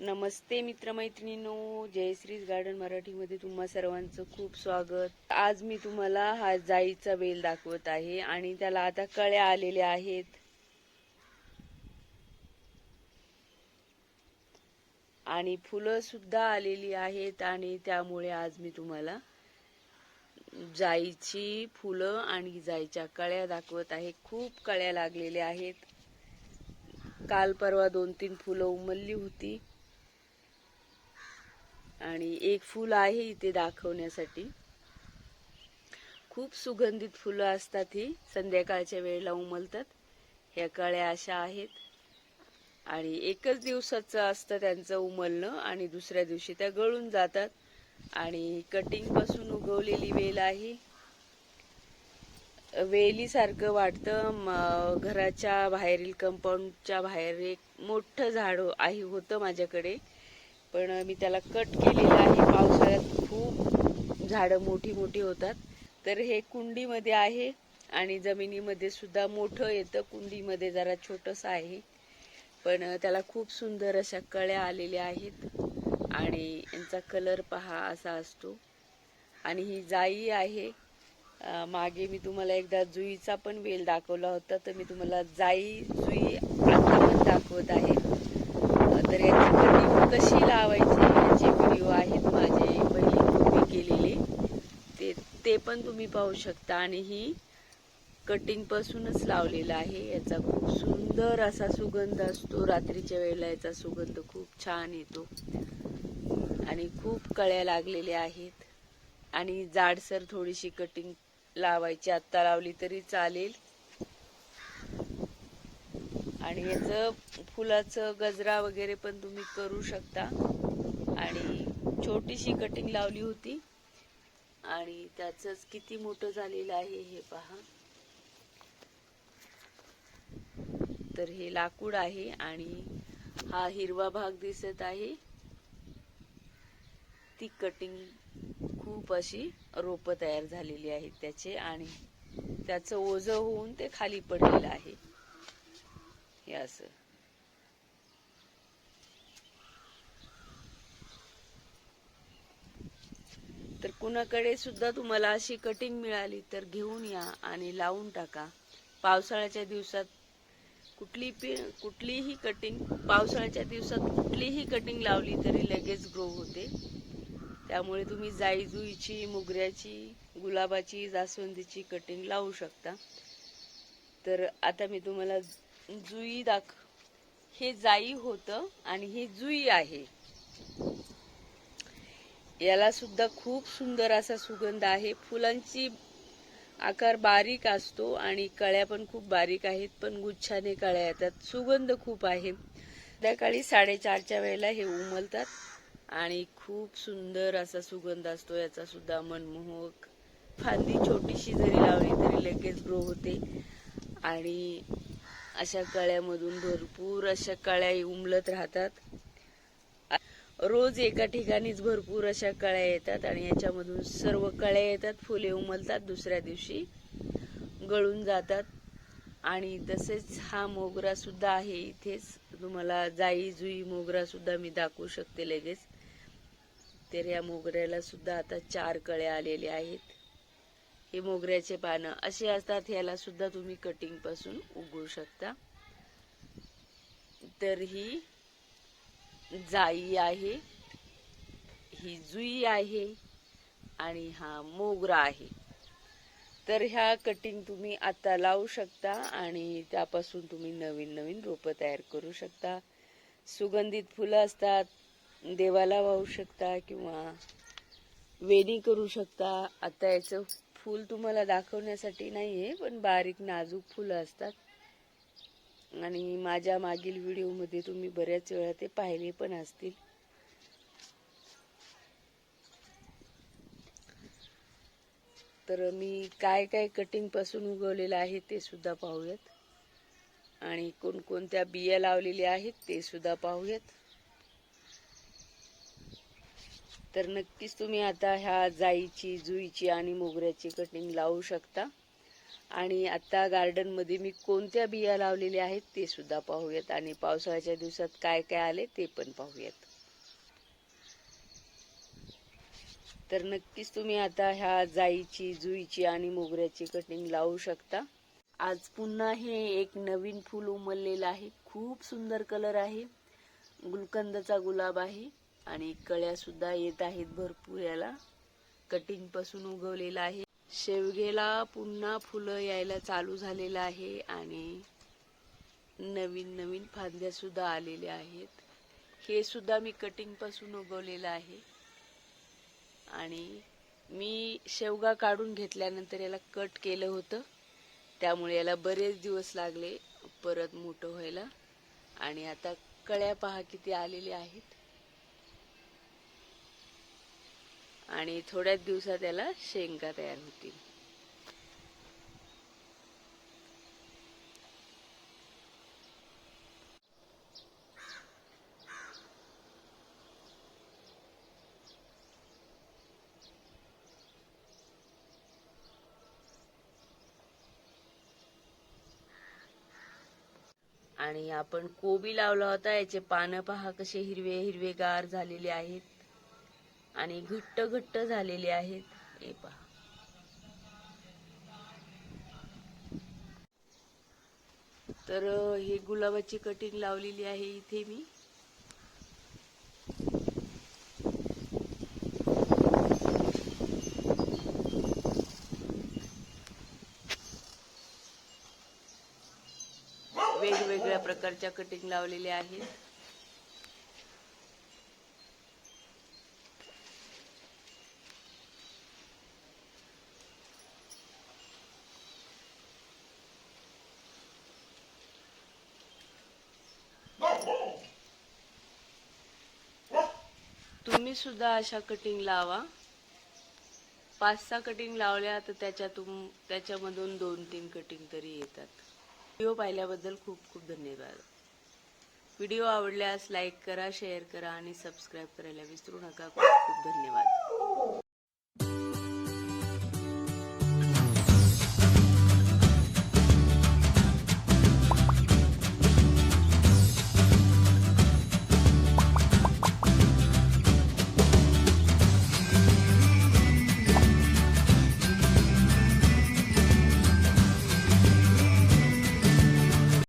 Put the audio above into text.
नमस्ते मित्रमैत्रिणींनो जयश्रीज garden मराठीमध्ये तुम्हा सर्वांचं खूप स्वागत. आज मी तुम्हाला हा जाईचा वेल दाखवत आहे आणि त्याला आता कळ्या आलेल्या आहेत. आणि फुलं सुद्धा आलेली आहेत आणि त्यामुळे आज मी तुम्हाला जाईची फुलं आणि जाईच्या कळ्या दाखवत आहे. खूप कळ्या लागलेल्या आहेत. काल परवा दोन तीन फुलं उमलली होती. आणि एक फुल आहे इथे दाखवण्यासाठी. खूप सुगंधित फुलं असतात ही. संध्याकाळच्या वेळेला उमलतात. ह्या कळ्या अशा आहेत. आणि एकच दिवसाचं असतं त्यांचं उमलणं आणि दुसऱ्या दिवशी त्या गळून जातात. आणि कटिंगपासून उगवलेली वेल आहे. वेलीसारखं वाटतं. घराच्या बाहेरील कंपाऊंडच्या बाहेर एक मोठं झाड आहे होतं माझ्याकडे. पण मी त्याला कट केलेलं आहे. पावसाळ्यात खूप झाडं मोठी मोठी होतात. तर हे कुंडीमध्ये आहे आणि जमिनीमध्ये सुद्धा मोठं येतं. कुंडीमध्ये जरा छोटंसं आहे. पण त्याला खूप सुंदर अशा कळ्या आलेल्या आहेत. आणि यांचा कलर पहा असा असतो. आणि ही जाई आहे. मागे मी तुम्हाला एकदा जुईचा पण वेल दाखवला होता तर मी तुम्हाला जाई जुई आता पण दाखवत आहे. तर याची कटिंग कशी लावायची याचे व्हिडिओ आहेत माझे पहिली पूर्वी केलेले. ते ते पण तुम्ही पाहू शकता आणि ही कटिंग पासूनच लावलेला आहे. याचा खूप सुंदर असा सुगंध असतो. रात्रीच्या वेळेला याचा सुगंध खूप छान येतो. आणि खूप कळ्या लागलेल्या आहेत. आणि जाडसर थोडीशी कटिंग लावायची. आत्ता लावली तरी चालेल. आणि याचं फुलाचं गजरा वगैरे पण तुम्ही करू शकता. आणि छोटीशी कटिंग लावली होती. आणि त्याचंच किती मोठं झालेलं आहे हे पहा. तर हे लाकूड आहे आणि हा हिरवा भाग दिसत आहे. ती कटिंग खूप अशी रोपं तयार झालेली आहेत त्याचे आणि त्याचं ओझं होऊन ते खाली पडलेलं आहे. हे असं. तर कुणाकडे सुद्धा तुम्हाला अशी कटिंग मिळाली तर घेऊन या आणि लावून टाका. पावसाळ्याच्या दिवसात कुठली पी कुठलीही कटिंग पावसाळ्याच्या दिवसात कुठलीही कटिंग लावली तरी लगेच ग्रो होते. त्यामुळे तुम्ही जाई जुईची मोगऱ्याची गुलाबाची जास्वंदीची कटिंग लावू शकता. तर आता मी तुम्हाला जुई दाख हे जाई होतं आणि हे जुई आहे. याला सुद्धा खूप सुंदर असा सुगंध आहे. फुलांची आकार बारीक असतो आणि कळ्या पण खूप बारीक आहेत पण गुच्छाने कळ्या येतात. सुगंध खूप आहे. संध्याकाळी साडेचारच्या वेळेला हे उमलतात. आणि खूप सुंदर असा सुगंध असतो याचा सुद्धा मनमोहक. फांदी छोटीशी जरी लावली तरी लगेच ग्रो होते. आणि अशा कळ्यामधून भरपूर अशा कळ्या उमलत राहतात. रोज एका ठिकाणीच भरपूर अशा कळ्या येतात आणि याच्यामधून सर्व कळ्या येतात फुले उमलतात दुसऱ्या दिवशी गळून जातात. आणि तसेच हा मोगरा सुद्धा आहे इथेच. तुम्हाला जाई जुई मोगरा सुद्धा मी दाखवू शकते लगेच. तर या मोगऱ्याला सुद्धा आता चार कळ्या आलेल्या आहेत. हे मोगऱ्याचे पानं असे असतात ह्याला सुद्धा तुम्ही कटिंगपासून उगवू शकता. तर ही जाई आहे ही जुई आहे आणि हा मोगरा आहे. तर ह्या कटिंग तुम्ही आता लावू शकता आणि त्यापासून तुम्ही नवीन नवीन रोपं तयार करू शकता. सुगंधित फुलं असतात देवाला वाहू शकता किंवा वेणी करू शकता. आता याचं फूल तुम्हाला दाखवण्यासाठी नाही आहे पण बारीक नाजूक फुलं असतात. आणि माझ्या मागील व्हिडिओमध्ये तुम्ही बऱ्याच वेळा ते पाहिले पण असतील. तर मी काय काय कटिंगपासून उगवलेलं आहे ते सुद्धा पाहूयात. आणि कोणकोणत्या बिया लावलेल्या आहेत ते सुद्धा पाहूयात. तर नक्कीच तुम्ही आता ह्या जाईची जुईची आणि मोगऱ्याची कटिंग लावू शकता. आणि आता गार्डनमध्ये मी कोणत्या बिया लावलेल्या आहेत ते सुद्धा पाहूयात. आणि पावसाळ्याच्या दिवसात काय काय आले ते पण पाहूयात. तर नक्कीच तुम्ही आता ह्या जाईची जुईची आणि मोगऱ्याची कटिंग लावू शकता. आज पुन्हा हे एक नवीन फूल उमललेलं आहे. खूप सुंदर कलर आहे. गुलकंदचा गुलाब आहे. आणि कळ्या सुद्धा येत आहेत भरपूर याला. कटिंगपासून उगवलेला आहे. शेवगेला पुन्हा फुलं यायला चालू झालेलं आहे आणि नवीन नवीन फांद्या सुद्धा आलेल्या आहेत. हे सुद्धा मी कटिंगपासून उगवलेलं आहे. आणि मी शेवगा काढून घेतल्यानंतर याला कट केलं होतं. त्यामुळे याला बरेच दिवस लागले परत मोठं व्हायला. आणि आता कळ्या पहा किती आलेल्या आहेत. आणि थोड्याच दिवसात याला शेंगा तयार होतील. आणि आपण कोबी लावला होता याचे पानं पहा कसे हिरवे हिरवेगार झालेले आहेत. आणि घट्ट घट्ट झालेले आहेत. हे पहा. तर हे गुलाबाची कटिंग लावलेली आहे इथे मी. वेगवेगळ्या प्रकारच्या कटिंग लावलेल्या आहेत. तुम्ही सुद्धा अशा कटिंग लावा. पाच सहा कटिंग लावल्या तर त्याच्यातून त्याच्यामधून दोन तीन कटिंग तरी येतात. व्हिडिओ पाहिल्याबद्दल खूप खूप धन्यवाद. व्हिडिओ आवडल्यास लाईक करा शेअर करा आणि सबस्क्राईब करायला विसरू नका. खूप खूप धन्यवाद.